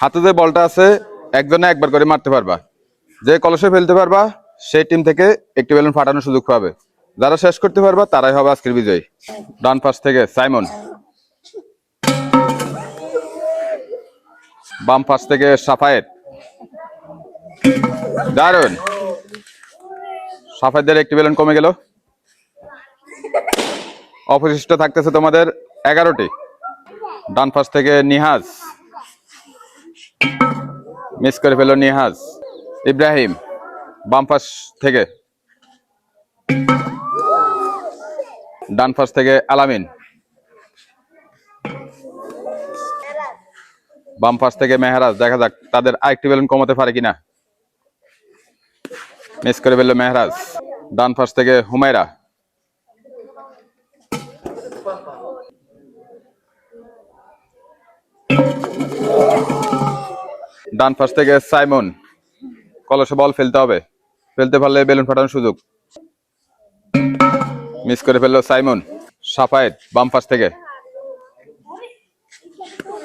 হাতে যে বলটা আছে, একজনে একবার করে মারতে পারবা। যে কলসে ফেলতে পারবা, সেই টিম থেকে একটি বেলুন ফাটানোর সুযোগ পাবে। যারা শেষ করতে পারবা, তারাই হবে আজকের বিজয়ী। ডান পাশ থেকে সাইমন। বাম পাশ থেকে সাফায়েত। দারুণ সাফায়েতদের একটি বেলুন কমে গেল। অবশিষ্ট থাকতেছে তোমাদের এগারোটি। ডান পাশ থেকে নিহাজ। মিস করে ফেলো নিহাজ। ইব্রাহিম বাম পাশ থেকে। ডান পাশ থেকে আলামিন। বাম পাশ থেকে মেহরাজ। দেখা যাক তাদের আরেকটি বেলুন কমাতে পারে কিনা। মিস করে ফেলল মেহরাজ। ডান পাশ থেকে হুমায়রা। ডান পাশ থেকে সাইমন। কলসে বল ফেলতে হবে। ফেলতে পারলে বেলুন ফাটানোর সুযোগ। মিস করে ফেলল সাইমন। সাফায়েত বাম পাশ থেকে।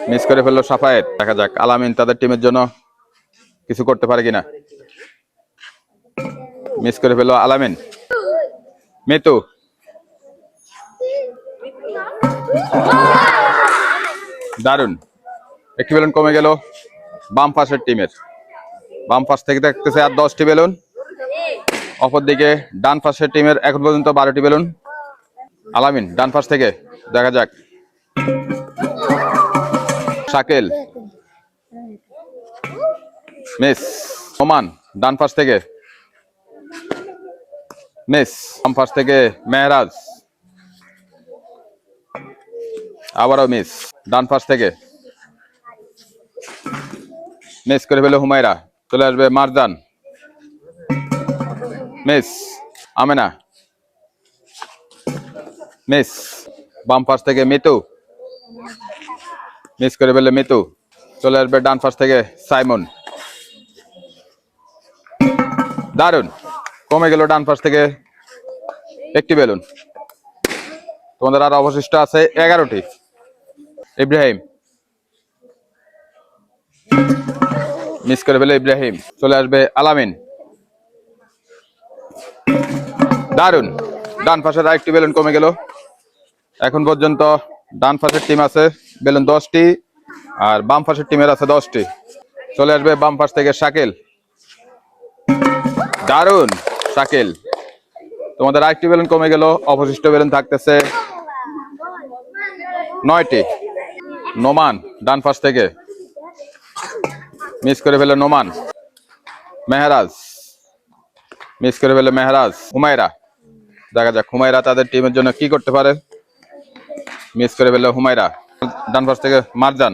মিস করে ফেলল সাফায়েত। দেখা যাক আলামিন তাদের টিমের জন্য কিছু করতে পারে কিনা। মিস করে ফেলল আলামিন। মিতু। দারুণ একটি বেলুন কমে গেল। বাম পাশের টিমের। বাম পাশ থেকে দেখতেছে আর দশটি বেলুন। অপরদিকে ডান পাশের টিমের এখন পর্যন্ত বারোটি বেলুন। আলামিন, ডান পাশ থেকে দেখা যাক। শাকেল, মিস, ওমান, ডান পাশ থেকে মিস, বাম পাশ থেকে মেহরাজ। আবারও মিস, ডান পাশ থেকে মিস করে ফেলে হুমায়রা। চলে আসবে মারজান। মিস আমেনা। মিস বাম পাশ থেকে মিতু। মিস করে ফেলে মিতু। চলে আসবে ডান পাশ থেকে সাইমন। দারুণ কমে গেল ডান পাশ থেকে একটি বেলুন। তোমাদের আর অবশিষ্ট আছে এগারোটি। ইব্রাহিম। মিস করে ফেলে ইব্রাহিম। চলে আসবে আলামিন। দারুণ ডান পাশের আরেকটি বেলুন কমে গেল। এখন পর্যন্ত ডান পাশের টিম আছে বেলুন দশটি, আর বাম পাশের টিমের আছে দশটি। চলে আসবে বাম পাশ থেকে শাকিল। দারুণ শাকিল। তোমাদের আরেকটি বেলুন কমে গেল। অবশিষ্ট বেলুন থাকতেছে নয়টি। নোমান, ডান পাশ থেকে। মিস করে ফেলে নোমান। মেহরাজ। মিস করে ফেলে মেহরাজ। হুমায়রা। দেখা যাক, হুমায়রা তাদের টিমের জন্য কি করতে পারে। মিস করে ফেলে হুমায়রা। ডান পাশ থেকে মারজান।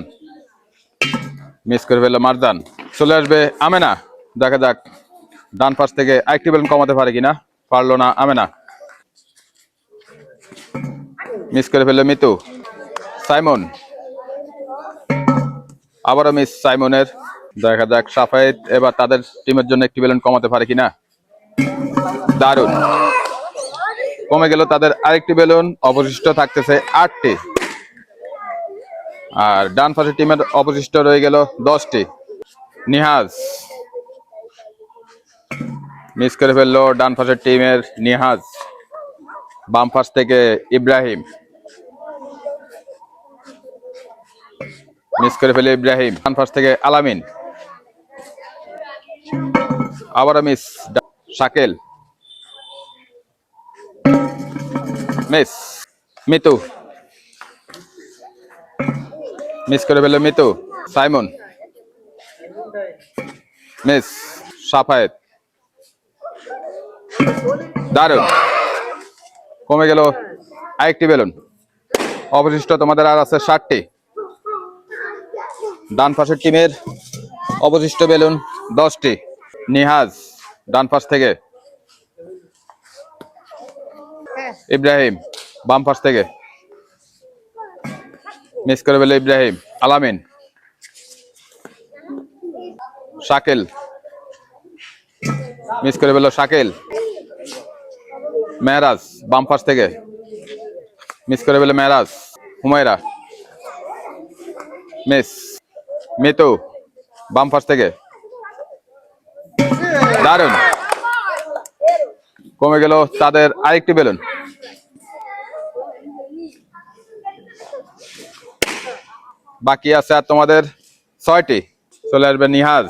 মিস করে ফেলে মারজান। চলে আসবে আমেনা। দেখা যাক ডান পাশ থেকে আরেকটি বেলুন কমাতে পারে কিনা। পারল না আমেনা। মিস করে ফেলল মিতু। সাইমন। আবারও মিস সাইমনের। দেখা যাক, সাফায়েত এবার তাদের টিমের জন্য একটি বেলুন কমাতে পারে কিনা। দারুণ কমে গেল তাদের আরেকটি বেলুন অবশিষ্ট থাকতেছে আটটি। আর ডান পাশের টিমের অবশিষ্ট রয়ে গেল দশটি। নিহাজ। মিস করে ফেলল ডান পাশের টিমের নিহাজ। বাম পাশ থেকে ইব্রাহিম। মিস করে ফেলে ইব্রাহিম। ডান পাশ থেকে আলামিন। আবারও miss Shakel. Miss, Mitu. Miss করে ফেলল মিতু। সাইমন। মিস, সাফায়েত। দারুণ কমে গেল আরেকটি বেলুন। অবশিষ্ট তোমাদের আর আছে ষাটটি। ডান পাশের টিমের অবশিষ্ট বেলুন দশটি। নিহাজ, ডান পাশ থেকে। ইব্রাহিম, বাম পাশ থেকে। মিস করে ফেলে ইব্রাহিম। আলামিন। শাকিল। মিস করে ফেলল শাকিল। মেহরাজ, বাম পাশ থেকে। মিস করে ফেলে মেহরাজ। হুমায়রা। মিস। মিতু, বাম পাশ থেকে। দারুণ কমে গেল তাদের আরেকটি বেলুন। বাকি আছে আর তোমাদের ছয়টি। চলে আসবে নিহাজ।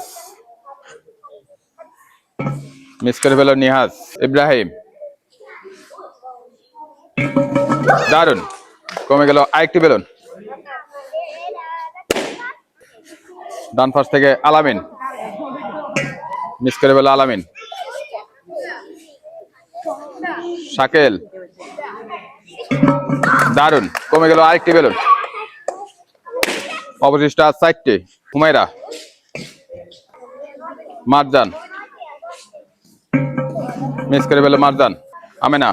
মিস করে ফেলো নিহাজ। ইব্রাহিম। দারুণ কমে গেল আরেকটি বেলুন। ডান পাশ থেকে আলামিন। মিস করে ফেলো আলামিন। শাকেল। দারুণ কমে গেল আরেকটি বেলুন। অবশিষ্ট আর চারটি। হুমায়রা। মারজান। মিস করে ফেলো মারজান। আমেনা।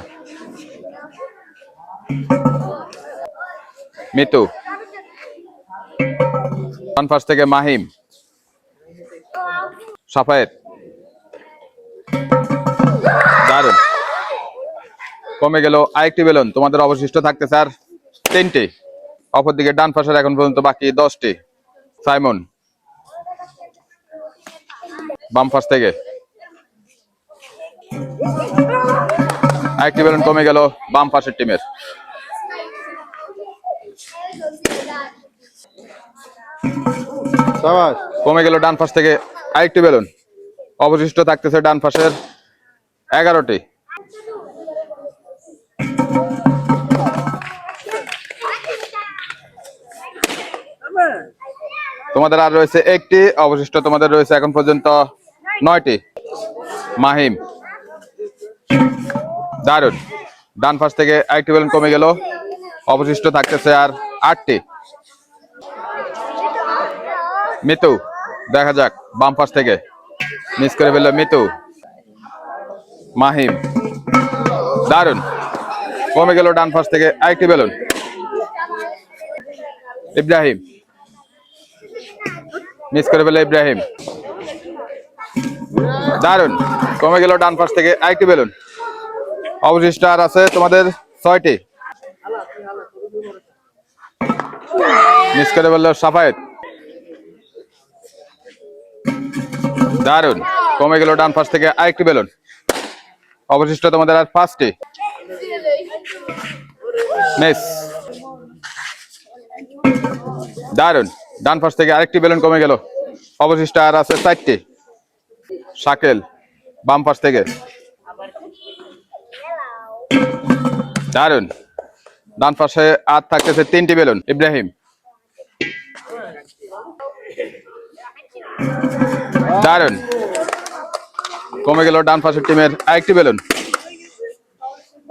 মিতু। পাশ থেকে মাহিম। সাফায়েত। দারুণ কমে গেল আরেকটি বেলুন। তোমাদের অবশিষ্ট থাকতে স্যার তিনটি। অপরদিকে ডান পাশের এখন পর্যন্ত বাকি দশটি। সাইমন বাম পাশ থেকে। আরেকটি বেলুন কমে গেল বাম পাশের টিমের। কমে গেল ডান পাশ থেকে আরেকটি বেলুন। অবশিষ্ট থাকতেছে ডান পাশের এগারোটি। তোমাদের আর রয়েছে একটি, অবশিষ্ট তোমাদের রয়েছে এখন পর্যন্ত নয়টি। মাহিম। দারুণ ডান পাশ থেকে আরেকটি বেলুন কমে গেল। অবশিষ্ট থাকতেছে আর আটটি। মিতু, দেখা যাক, বাম পাশ থেকে। মিস করে ফেলল মিতু। মাহিম। দারুণ কমে গেল ডান পাশ থেকে আরেকটি বেলুন। ইব্রাহিম। মিস করে ফেলল ইব্রাহিম। দারুণ কমে গেল ডান পাশ থেকে আরেকটি বেলুন। অবশিষ্ট আর আছে তোমাদের ছয়টি। মিস করে ফেলল সাফায়েত। দারুণ কমে গেল ডান পাশ থেকে আরেকটি বেলুন। অবশিষ্ট তোমাদের আর মিস দারুণ ডান পাশ থেকে আরেকটি বেলুন কমে গেল। অবশিষ্ট আর আছে চারটি। শাকেল, বাম পাশ থেকে। দারুণ ডান পাশে আর থাকতেছে তিনটি বেলুন। ইব্রাহিম। দারুণ কমে গেল ডান পাশের টিমের আরেকটি বেলুন।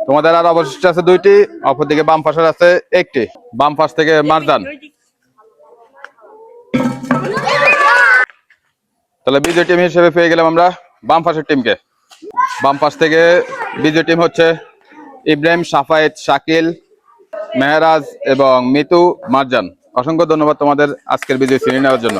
তোমাদের আর অবশিষ্ট আছে দুইটি অপরদিকে বাম পাশের আছে একটি। বাম পাশ থেকে মারজান তাহলে বিজয় টিম হিসেবে পেয়ে গেলাম আমরা বাম পাশের টিমকে। বাম পাশ থেকে বিজয় টিম হচ্ছে ইব্রাহিম, সাফায়েত, শাকিল, মেহরাজ এবং মিতু, মারজান। অসংখ্য ধন্যবাদ তোমাদের আজকের বিজয় শ্রেণি নেওয়ার জন্য।